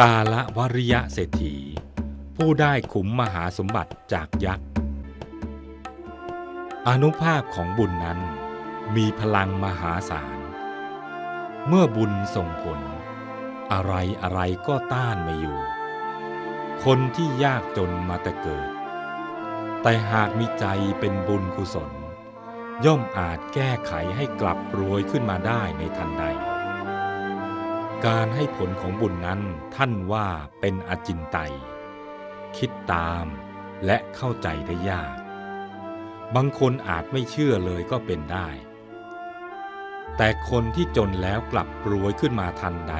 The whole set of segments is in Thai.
กาละวริยะเศรษฐี ผู้ได้ขุมมหาสมบัติจากยักษ์อนุภาพของบุญนั้นมีพลังมหาศาล เมื่อบุญส่งผล อะไรอะไรก็ต้านไม่อยู่ คนที่ยากจนมาแต่เกิด แต่หากมีใจเป็นบุญกุศล ย่อมอาจแก้ไขให้กลับรวยขึ้นมาได้ในทันใด การให้ผลของบุญนั้นท่านว่าเป็นอจินไตย คิดตามและเข้าใจได้ยาก บางคนอาจไม่เชื่อเลยก็เป็นได้ แต่คนที่จนแล้วกลับรวยขึ้นมาทันใด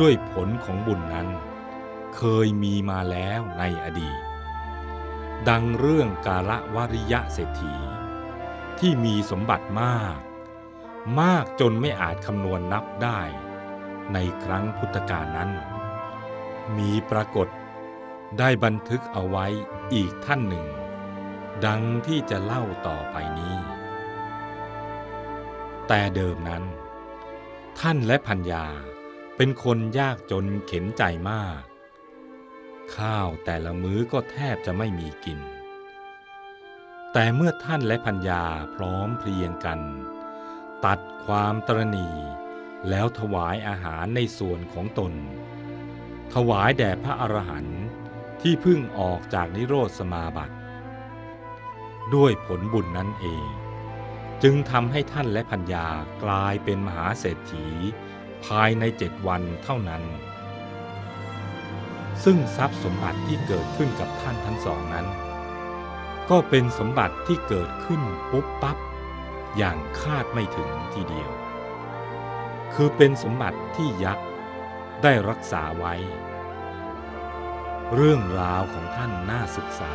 ด้วยผลของบุญนั้น เคยมีมาแล้วในอดีต ดังเรื่องกาละวริยะเศรษฐี ที่มีสมบัติมาก มากจนไม่อาจคำนวณนับได้ ในครั้งพุทธกาลนั้น มีปรากฏได้บันทึกเอาไว้อีกท่านหนึ่ง ดังที่จะเล่าต่อไปนี้ แต่เดิมนั้น ท่านและพัญญาเป็นคนยากจนเข็นใจมาก ข้าวแต่ละมื้อก็แทบจะไม่มีกิน แต่เมื่อท่านและพัญญาพร้อมเพรียงกัน ตัดความตรณี แล้วถวายอาหารในส่วนของตน ถวายแด่พระอรหันต์ที่เพิ่งออกจากนิโรธสมาบัติ ด้วยผลบุญนั้นเอง จึงทำให้ท่านและพัญญากลายเป็นมหาเศรษฐี ภายในเจ็ดวันเท่านั้น ซึ่งทรัพย์สมบัติที่เกิดขึ้นกับท่านทั้งสองนั้น ก็เป็นสมบัติที่เกิดขึ้นปุ๊บปั๊บอย่างคาดไม่ถึงทีเดียว คือเป็นสมบัติที่ยักษ์ได้รักษาไว้ เรื่องราวของท่านน่าศึกษา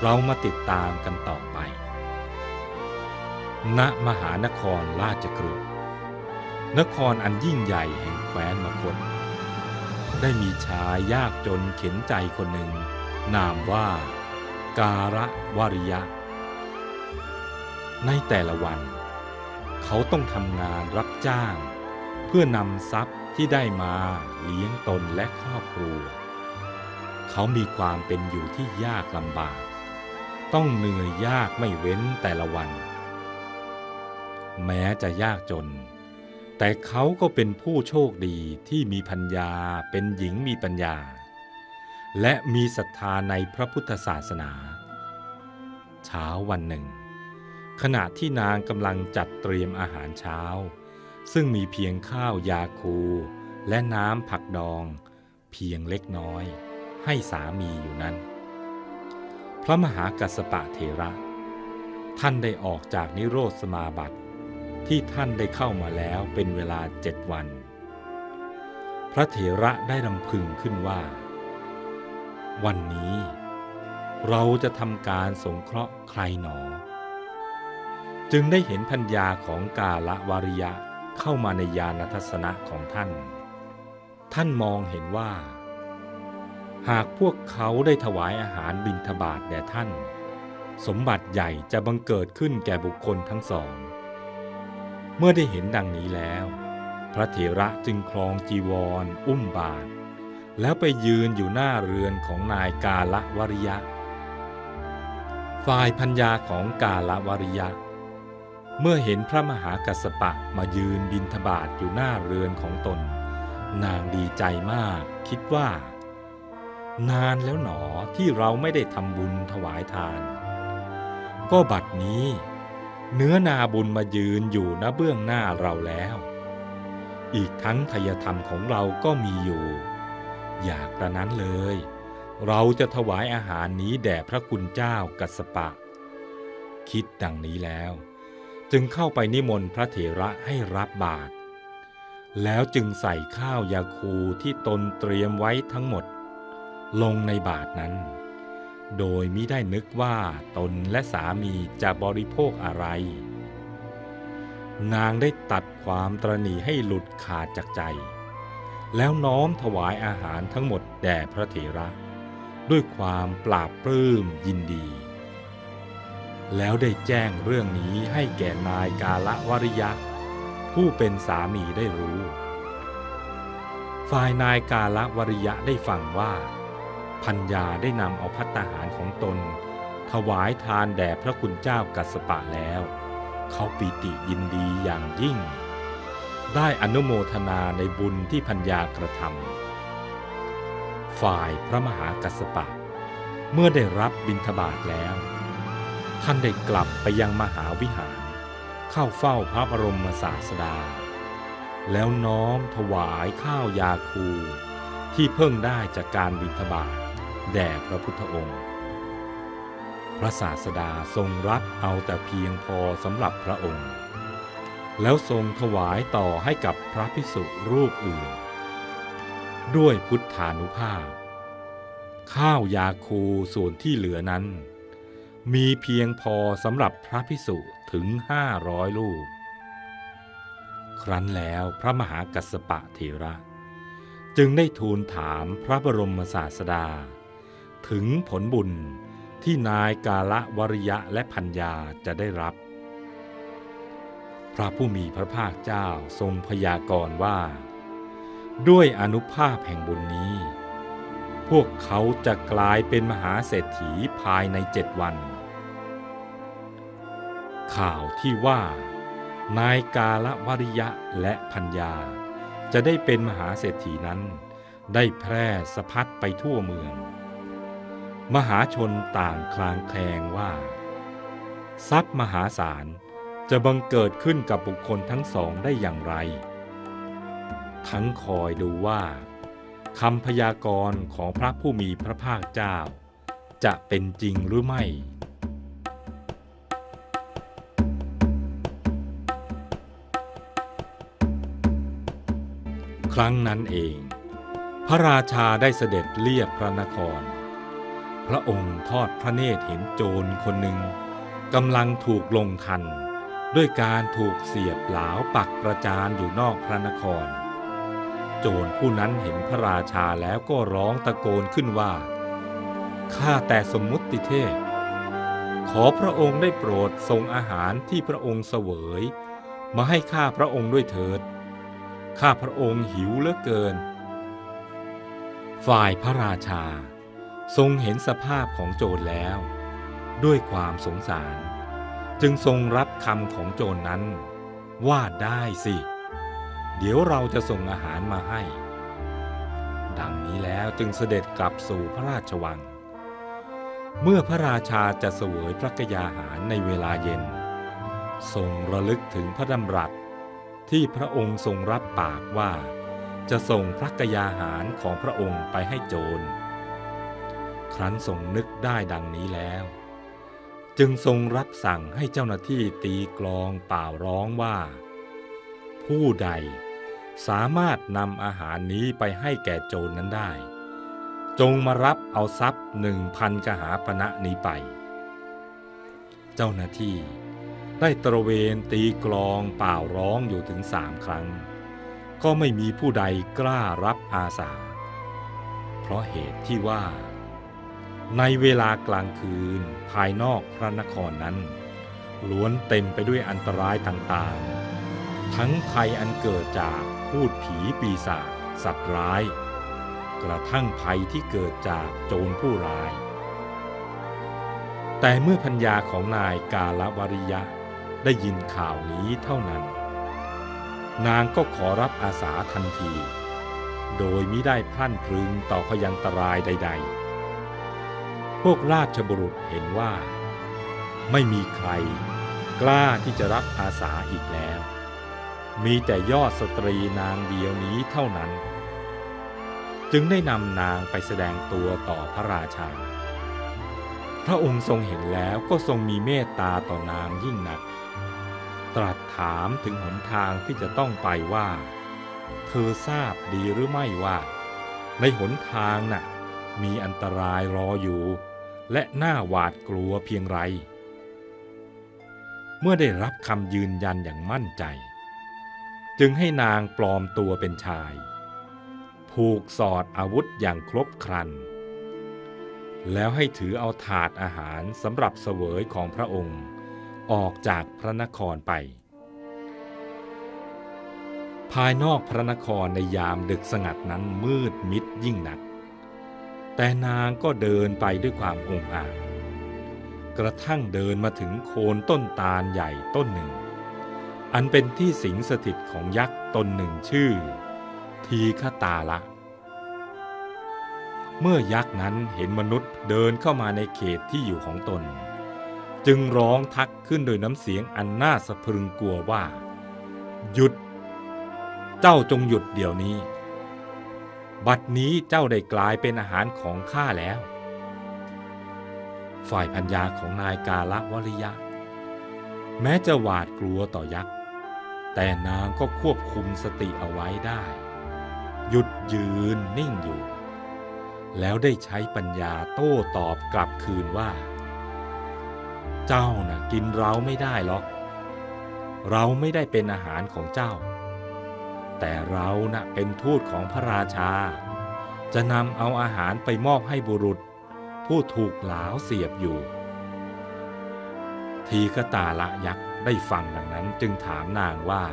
เรามาติดตามกันต่อไป ณ มหานครราชกฤห์นครอันยิ่งใหญ่แห่งแคว้นมคต ได้มีชายยากจนเข็นใจคนหนึ่ง นามว่า การะวริยะ ในแต่ละวัน เขาต้องทำงานรับจ้าง เพื่อนำทรัพย์ที่ได้มาเลี้ยงตนและครอบครัว เขามีความเป็นอยู่ที่ยากลำบาก ต้องเหนื่อยยากไม่เว้นแต่ละวัน แม้จะยากจน แต่เขาก็เป็นผู้โชคดีที่มีพัญญาเป็นหญิงมีปัญญา และมีศรัทธาในพระพุทธศาสนา เช้าวันหนึ่ง ขณะที่นางกำลังจัดเตรียมอาหารเช้า ซึ่งมีเพียงข้าวยาคู และน้ำผักดอง เพียงเล็กน้อย ให้สามีอยู่นั้น พระมหากัสสปะเถระ ท่านได้ออกจากนิโรธสมาบัติ ที่ท่านได้เข้ามาแล้วเป็นเวลาเจ็ดวัน พระเถระได้รำพึงขึ้นว่า วันนี้ เราจะทำการสงเคราะห์ใครหนอ จึงได้เห็นพัญญาของกาละวาริยะเข้ามาในยานทัศนะของท่าน ท่านมองเห็นว่า หากพวกเขาได้ถวายอาหารบิณฑบาตแด่ท่าน สมบัติใหญ่จะบังเกิดขึ้นแก่บุคคลทั้งสอง เมื่อได้เห็นดังนี้แล้ว พระเถระจึงคลองจีวรอุ้มบาท แล้วไปยืนอยู่หน้าเรือนของนายกาละวริยะ ฝ่ายพัญญาของกาละวริยะ เมื่อเห็นพระมหากัสปะมายืนบินทบาทอยู่หน้าเรือนของตน นางดีใจมาก คิดว่า นานแล้วหนอที่เราไม่ได้ทำบุญถวายทาน ก็บัดนี้ เนื้อนาบุญมายืนอยู่ณเบื้องหน้าเราแล้ว อีกทั้งทายธรรมของเราก็มีอยู่ อยากกระนั้นเลย เราจะถวายอาหารนี้แด่พระคุณเจ้ากัสปะ คิดดังนี้แล้ว จึงเข้าไปนิมนต์พระเถระให้รับบาตรแล้วจึงใส่ข้าวยาคูที่ตนเตรียมไว้ทั้งหมด ลงในบาตรนั้น โดยมิได้นึกว่าตนและสามีจะบริโภคอะไร นางได้ตัดความตรณีให้หลุดขาดจากใจ แล้วน้อมถวายอาหารทั้งหมดแด่พระเถระ ด้วยความปราบปลื้มยินดี แล้วได้แจ้งเรื่องนี้ให้แก่นายกาละวริยะ ผู้เป็นสามีได้รู้ ฝ่ายนายกาละวริยะได้ฟังว่า พัญญาได้นำเอาพัตตาหารของตน ถวายทานแด่พระคุณเจ้ากัสปะแล้ว เขาปีติยินดีอย่างยิ่ง ได้อนุโมทนาในบุญที่พัญญากระทำฝ่ายพระมหากัสปะ เมื่อได้รับบิณฑบาตแล้ว ท่านได้กลับไปยังมหาวิหาร เข้าเฝ้าพระบรมศาสดา แล้วน้อมถวายข้าวยาคู ที่เพิ่งได้จากการบิณฑบาตแด่พระพุทธองค์ พระศาสดาทรงรับเอาแต่เพียงพอสำหรับพระองค์ แล้วทรงถวายต่อให้กับพระภิกษุรูปอื่น ด้วยพุทธานุภาพ ข้าวยาคูส่วนที่เหลือนั้น มีเพียงพอสำหรับพระภิกษุถึงห้าร้อยลูกครั้นแล้วพระมหากัสสปะเถระ จึงได้ทูลถามพระบรมศาสดา ถึงผลบุญที่นายกาละวริยะและพัญญาจะได้รับ พระผู้มีพระภาคเจ้าทรงพยากรณ์ว่า ด้วยอนุภาพแห่งบุญนี้ พวกเขาจะกลายเป็นมหาเศรษฐีภายในเจ็ดวัน ข่าวที่ว่า นายกาละวริยะและพัญญา จะได้เป็นมหาเศรษฐีนั้น ได้แพร่สะพัดไปทั่วเมือง มหาชนต่างคลางแคลงว่า ทรัพย์มหาศาลจะบังเกิดขึ้นกับบุคคลทั้งสองได้อย่างไร ทั้งคอยดูว่า คำพยากรณ์ของพระผู้มีพระภาคเจ้า จะเป็นจริงหรือไม่ ครั้งนั้นเอง พระราชาได้เสด็จเลียบพระนคร พระองค์ทอดพระเนตรเห็นโจรคนหนึ่งกำลังถูกลงทัน ด้วยการถูกเสียบเหลาปักประจานอยู่นอกพระนคร โจรผู้นั้นเห็นพระราชาแล้วก็ร้องตะโกนขึ้นว่า ข้าแต่สมมุติเทพ ขอพระองค์ได้โปรดทรงอาหารที่พระองค์เสวย มาให้ข้าพระองค์ด้วยเถิด ข้าพระองค์หิวเหลือเกิน ฝ่ายพระราชา ทรงเห็นสภาพของโจรแล้ว ด้วยความสงสาร จึงทรงรับคำของโจรนนั้น ว่าได้สิ เดี๋ยวเราจะส่งอาหารมาให้ ดังนี้แล้วจึงเสด็จกลับสู่พระราชวัง เมื่อพระราชาจะเสวยพระกยาหารในเวลาเย็น ทรงระลึกถึงพระดำรัสที่พระองค์ทรงรับปากว่า จะส่งพระกยาหารของพระองค์ไปให้โจร ครั้นทรงนึกได้ดังนี้แล้ว จึงทรงรับสั่งให้เจ้าหน้าที่ตีกลองเป่าร้องว่า ผู้ใด สามารถนำอาหารนี้ไปให้แก่โจรนั้นได้ จงมารับเอาทรัพย์หนึ่งพันกหาปณะนี้ไป เจ้าหน้าที่ได้ตระเวนตีกลองเป่าร้องอยู่ถึงสามครั้ง ก็ไม่มีผู้ใดกล้ารับอาสา เพราะเหตุที่ว่า ในเวลากลางคืนภายนอกพระนครนั้น ล้วนเต็มไปด้วยอันตรายต่างๆ ทั้งภัยอันเกิดจาก พูดผีปีศาจสัตว์ร้าย กระทั่งภัยที่เกิดจากโจรผู้ร้าย แต่เมื่อพัญญาของนายกาลวริยะได้ยินข่าวนี้เท่านั้น นางก็ขอรับอาสาทันที โดยมิได้พลั่นพรึงต่อพยันตรายใด ๆ พวกราชบุรุษเห็นว่า ไม่มีใครกล้าที่จะรับอาสาอีกแล้ว มีแต่ยอดสตรีนางเดียวนี้เท่านั้น จึงได้นำนางไปแสดงตัวต่อพระราชา พระองค์ทรงเห็นแล้วก็ทรงมีเมตตาต่อนางยิ่งนัก ตรัสถามถึงหนทางที่จะต้องไปว่า เธอทราบดีหรือไม่ว่า ในหนทางน่ะมีอันตรายรออยู่ และน่าหวาดกลัวเพียงไร เมื่อได้รับคำยืนยันอย่างมั่นใจ จึงให้นางปลอมตัวเป็นชาย ผูกสอดอาวุธอย่างครบครัน แล้วให้ถือเอาถาดอาหารสำหรับเสวยของพระองค์ ออกจากพระนครไป ภายนอกพระนครในยามดึกสงัดนั้นมืดมิดยิ่งนัก แต่นางก็เดินไปด้วยความองอาจกระทั่งเดินมาถึงโคนต้นตาลใหญ่ต้นหนึ่ง อันเป็นที่สิงสถิตของยักษ์ตนหนึ่งชื่อ ทีฆตาละ เมื่อยักษ์นั้นเห็นมนุษย์เดินเข้ามาในเขตที่อยู่ของตน จึงร้องทักขึ้นโดยน้ำเสียงอันน่าสะพรึงกลัวว่า หยุด เจ้าจงหยุดเดี๋ยวนี้ บัดนี้เจ้าได้กลายเป็นอาหารของข้าแล้ว ฝ่ายพัญญาของนายกาละวริยะ แม้จะหวาดกลัวต่อยักษ์ แต่นางก็ควบคุมสติเอาไว้ได้ หยุดยืนนิ่งอยู่ แล้วได้ใช้ปัญญาโต้ตอบกลับคืนว่า เจ้านะ่ะกินเราไม่ได้หรอก เราไม่ได้เป็นอาหารของเจ้า แต่เรานะ่ะเป็นทูตของพระราชา จะนำเอาอาหารไปมอบให้บุรุษ ผู้ถูกหลาวเสียบอยู่ ทีฆตาละยักษ์ ได้ฟังดังนั้นจึงถามนางว่า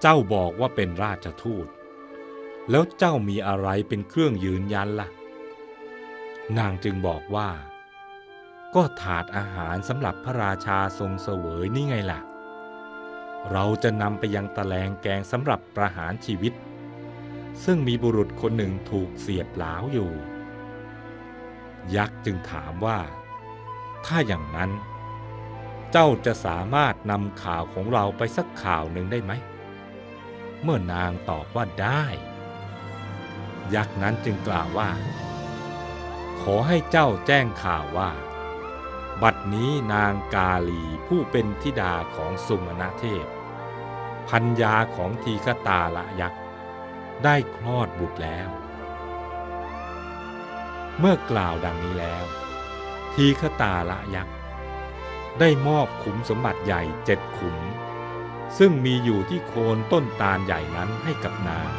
เจ้าบอกว่าเป็นราชทูต แล้วเจ้ามีอะไรเป็นเครื่องยืนยันละ่ะ นางจึงบอกว่า ก็ถาดอาหารสำหรับพระราชาทรงเสวยนี่ไงล่ะ เราจะนำไปยังตะแลงแกงสำหรับประหารชีวิต ซึ่งมีบุรุษคนหนึ่งถูกเสียบหลาวอยู่ ยักษ์จึงถามว่า ถ้าอย่างนั้นเจ้าจะสามารถนำข่าวของเราไปสักข่าวหนึ่งได้ไหม เมื่อนางตอบว่าได้ ยักษ์นั้นจึงกล่าวว่า ขอให้เจ้าแจ้งข่าวว่า บัดนี้นางกาลีผู้เป็นธิดาของสุมาเทพ พัญญาของทีฆตาละยักษ์ ได้คลอดบุตรแล้ว เมื่อกล่าวดังนี้แล้ว ทีฆตาละยักษ์ ได้มอบขุมสมบัติใหญ่เจ็ดขุม ซึ่งมีอยู่ที่โคนต้นตาลใหญ่นั้นให้กับนาง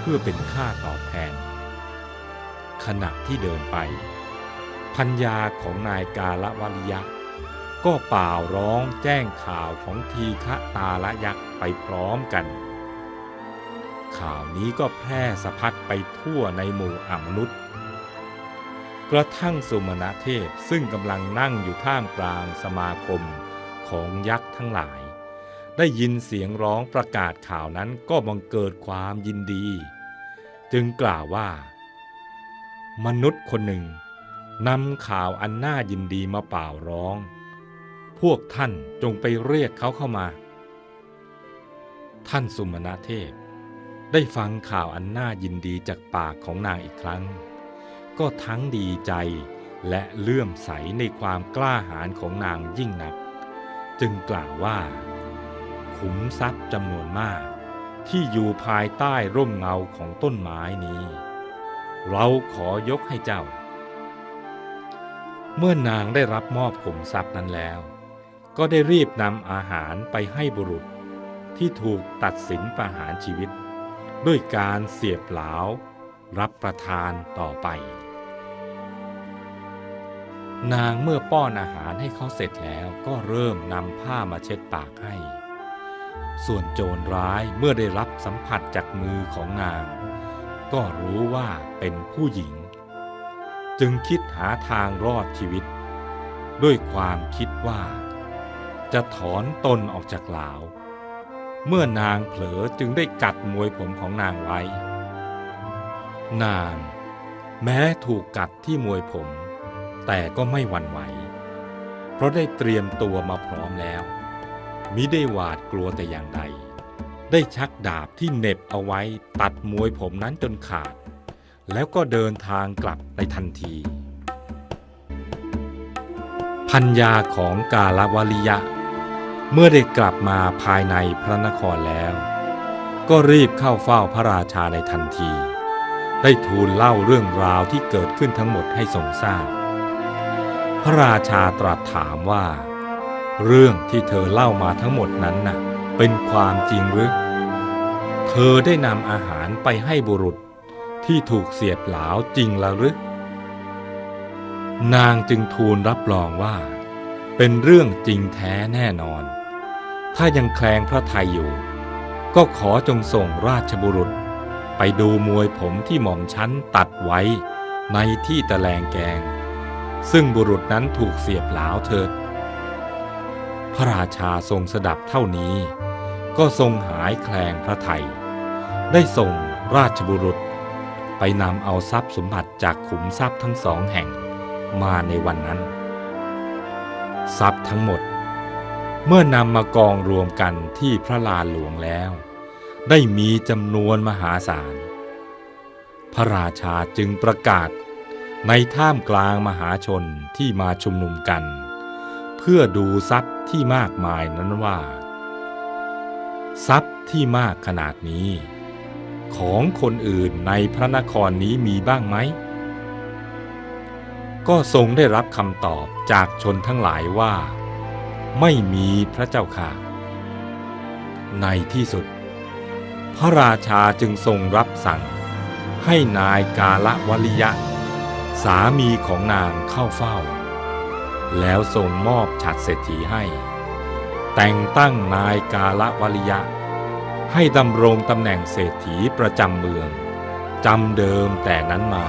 เพื่อเป็นค่าตอบแทน ขณะที่เดินไป พัญญาของนายกาละวริยะ ก็เป่าร้องแจ้งข่าวของทีฆะตาละยักษ์ไปพร้อมกัน ข่าวนี้ก็แพร่สะพัดไปทั่วในหมู่อมนุษย์ กระทั่งสุมาณเทพซึ่งกำลังนั่งอยู่ท่ามกลางสมาคมของยักษ์ทั้งหลาย ได้ยินเสียงร้องประกาศข่าวนั้นก็บังเกิดความยินดี จึงกล่าวว่า มนุษย์คนหนึ่งนำข่าวอันน่ายินดีมาเป่าร้อง พวกท่านจงไปเรียกเขาเข้ามา ท่านสุมาณเทพ ได้ฟังข่าวอันน่ายินดีจากปากของนางอีกครั้ง ก็ทั้งดีใจและเลื่อมใสในความกล้าหาญของนางยิ่งนัก จึงกล่าวว่า ขุมทรัพย์จำนวนมาก ที่อยู่ภายใต้ร่มเงาของต้นไม้นี้ เราขอยกให้เจ้า เมื่อนางได้รับมอบขุมทรัพย์นั้นแล้ว ก็ได้รีบนำอาหารไปให้บุรุษที่ถูกตัดสินประหารชีวิต ด้วยการเสียบเหลารับประทานต่อไป นางเมื่อป้อนอาหารให้เขาเสร็จแล้วก็เริ่มนำผ้ามาเช็ดปากให้ ส่วนโจรร้ายเมื่อได้รับสัมผัสจากมือของนาง ก็รู้ว่าเป็นผู้หญิง จึงคิดหาทางรอดชีวิต ด้วยความคิดว่า จะถอนตนออกจากหลาว เมื่อนางเผลอจึงได้กัดมวยผมของนางไว้ นาง แม้ถูกกัดที่มวยผม แต่ก็ไม่หวั่นไหว เพราะได้เตรียมตัวมาพร้อมแล้ว มิได้หวาดกลัวแต่อย่างใด ได้ชักดาบที่เหน็บเอาไว้ตัดมวยผมนั้นจนขาด แล้วก็เดินทางกลับในทันที พัญญาของกาลวลิยะ เมื่อได้กลับมาภายในพระนครแล้ว ก็รีบเข้าเฝ้าพระราชาในทันที ได้ทูลเล่าเรื่องราวที่เกิดขึ้นทั้งหมดให้ทรงทราบ พระราชาตรัสถามว่า เรื่องที่เธอเล่ามาทั้งหมดนั้นน่ะ เป็นความจริงหรือ เธอได้นำอาหารไปให้บุรุษที่ถูกเสียบหลาวจริงแล้วหรือ นางจึงทูลรับรองว่า เป็นเรื่องจริงแท้แน่นอน ถ้ายังแคลงพระทัยอยู่ ก็ขอจงส่งราชบุรุษ ไปดูมวยผมที่หม่อมชั้นตัดไว้ในที่ตะแลงแกง ซึ่งบุรุษนั้นถูกเสียบหลาวเถิด พระราชาทรงสดับเท่านี้ ก็ทรงหายแคลงพระไทย ได้ส่งราชบุรุษ ไปนำเอาทรัพย์สมบัติจากขุมทรัพย์ทั้งสองแห่งมาในวันนั้น ทรัพย์ทั้งหมด เมื่อนำมากองรวมกันที่พระลานหลวงแล้ว ได้มีจำนวนมหาศาล พระราชาจึงประกาศ ในท่ามกลางมหาชนที่มาชุมนุมกัน เพื่อดูทรัพย์ที่มากมายนั้นว่า ทรัพย์ที่มากขนาดนี้ ของคนอื่นในพระนครนี้มีบ้างไหม ก็ทรงได้รับคำตอบจากชนทั้งหลายว่า ไม่มีพระเจ้าค่ะ ในที่สุด พระราชาจึงทรงรับสั่งให้นายกาละวลิยะ สามีของนางเข้าเฝ้า แล้วทรงมอบฉัดเศรษฐีให้ แต่งตั้งนายกาละวลิยะ ให้ดำรงตำแหน่งเศรษฐีประจำเมืองจำเดิมแต่นั้นมา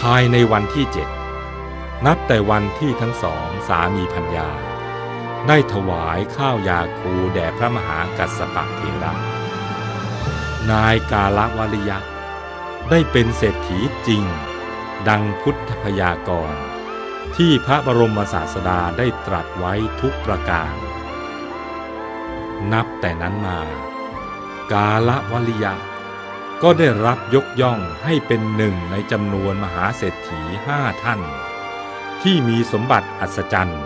ภายในวันที่เจ็ดนับแต่วันที่ทั้งสองสามีพัญญา ได้ถวายข้าวยาคูแด่พระมหากัสสปะเทระนายกาลวลิยะ ได้เป็นเศรษฐีจริง ดังพุทธพยากรณ์ที่พระบรมศาสดาได้ตรัสไว้ทุกประการ นับแต่นั้นมา กาละวลิยะ ก็ได้รับยกย่องให้เป็นหนึ่งในจำนวนมหาเศรษฐีห้าท่าน ที่มีสมบัติอัศจรรย์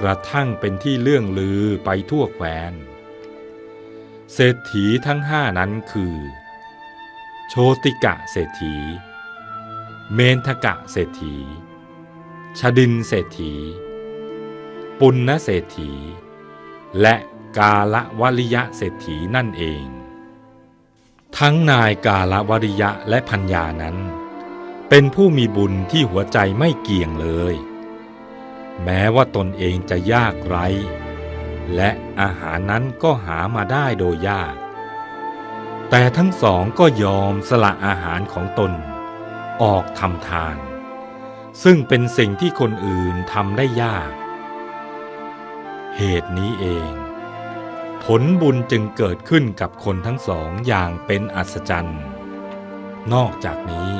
กระทั่งเป็นที่เลื่องลือไปทั่วแคว้นเศรษฐีทั้งห้านั้นคือ โชติกะเศรษฐี เมนทกะเศรษฐี ชดินเศรษฐี ปุณณเศรษฐี และกาละวลิยะเศรษฐีนั่นเอง ทั้งนายกาละวริยะและพัญญานั้น เป็นผู้มีบุญที่หัวใจไม่เกี่ยงเลย แม้ว่าตนเองจะยากไร้และอาหารนั้นก็หามาได้โดยยาก แต่ทั้งสองก็ยอมสละอาหารของตน ออกทำทาน ซึ่งเป็นสิ่งที่คนอื่นทำได้ยาก เหตุนี้เอง ผลบุญจึงเกิดขึ้นกับคนทั้งสองอย่างเป็นอัศจรรย์ นอกจากนี้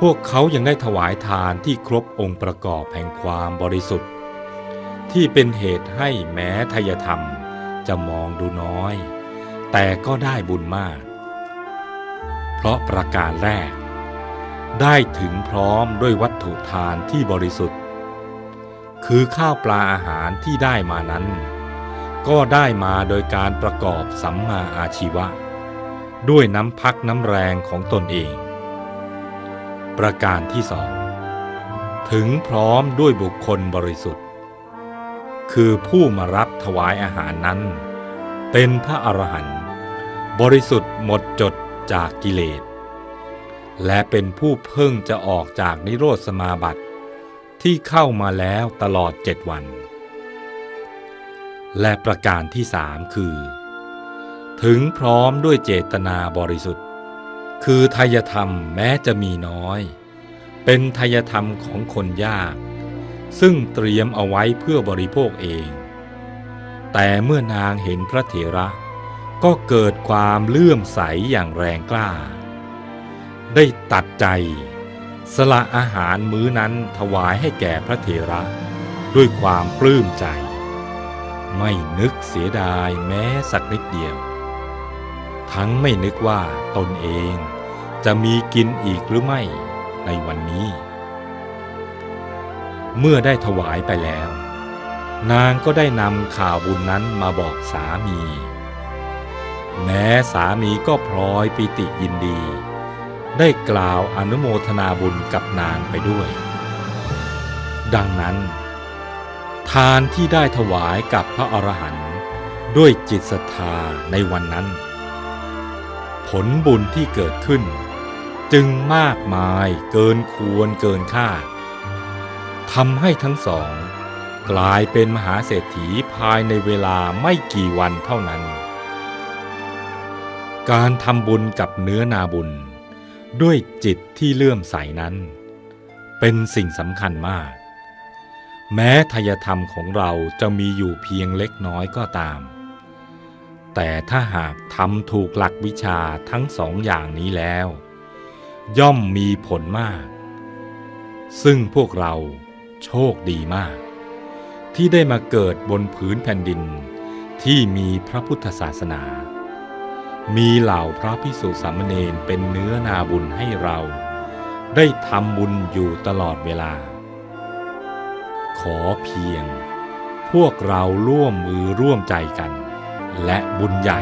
พวกเขายังได้ถวายทานที่ครบองค์ประกอบแห่งความบริสุทธิ์ ที่เป็นเหตุให้แม้ทายธรรมจะมองดูน้อย แต่ก็ได้บุญมาก เพราะประการแรก ได้ถึงพร้อมด้วยวัตถุทานที่บริสุทธิ์ คือข้าวปลาอาหารที่ได้มานั้น ก็ได้มาโดยการประกอบสัมมาอาชีวะ ด้วยน้ำพักน้ำแรงของตนเอง ประการที่สองถึงพร้อมด้วยบุคคลบริสุทธิ์ คือผู้มารับถวายอาหารนั้น เป็นพระอรหันต์ บริสุทธิ์หมดจดจากกิเลส และเป็นผู้เพิ่งจะออกจากนิโรธสมาบัติที่เข้ามาแล้วตลอดเจ็ดวัน และประการที่สามคือ ถึงพร้อมด้วยเจตนาบริสุทธิ์ คือทายธรรมแม้จะมีน้อย เป็นทายธรรมของคนยาก ซึ่งเตรียมเอาไว้เพื่อบริโภคเอง แต่เมื่อนางเห็นพระเถระ ก็เกิดความเลื่อมใสอย่างแรงกล้า ได้ตัดใจ สละอาหารมื้อนั้นถวายให้แก่พระเถระ ด้วยความปลื้มใจ ไม่นึกเสียดายแม้สักนิดเดียว ทั้งไม่นึกว่าตนเองจะมีกินอีกหรือไม่ในวันนี้ เมื่อได้ถวายไปแล้ว นางก็ได้นำข่าวบุญนั้นมาบอกสามี แม้สามีก็พลอยปิติยินดี ได้กล่าวอนุโมทนาบุญกับนางไปด้วย ดังนั้น ทานที่ได้ถวายกับพระอรหันต์ด้วยจิตศรัทธาในวันนั้น ผลบุญที่เกิดขึ้น จึงมากมายเกินควรเกินคาดทำให้ทั้งสอง กลายเป็นมหาเศรษฐีภายในเวลาไม่กี่วันเท่านั้น การทำบุญกับเนื้อนาบุญ ด้วยจิตที่เลื่อมใสนั้น เป็นสิ่งสำคัญมาก แม้ทายธรรมของเราจะมีอยู่เพียงเล็กน้อยก็ตาม แต่ถ้าหากทำถูกหลักวิชาทั้งสองอย่างนี้แล้ว ย่อมมีผลมาก ซึ่งพวกเราโชคดีมาก ที่ได้มาเกิดบนผืนแผ่นดินที่มีพระพุทธศาสนา มีเหล่าพระพิสุสามเณรเป็นเนื้อนาบุญให้เรา ได้ทำบุญอยู่ตลอดเวลา ขอเพียง พวกเราร่วมมือร่วมใจกัน และบุญใหญ่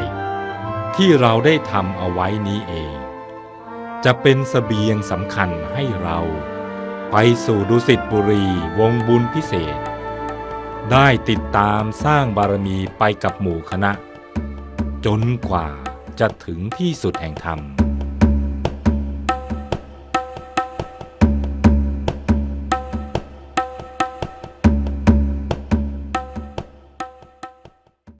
ที่เราได้ทำเอาไว้นี้เอง จะเป็นสเสบียงสำคัญให้เรา ไปสู่ดุสิตบุรีวงบุญพิเศษ ได้ติดตามสร้างบารมีไปกับหมู่คณะ จนกว่า จะถึงที่สุดแห่งธรรม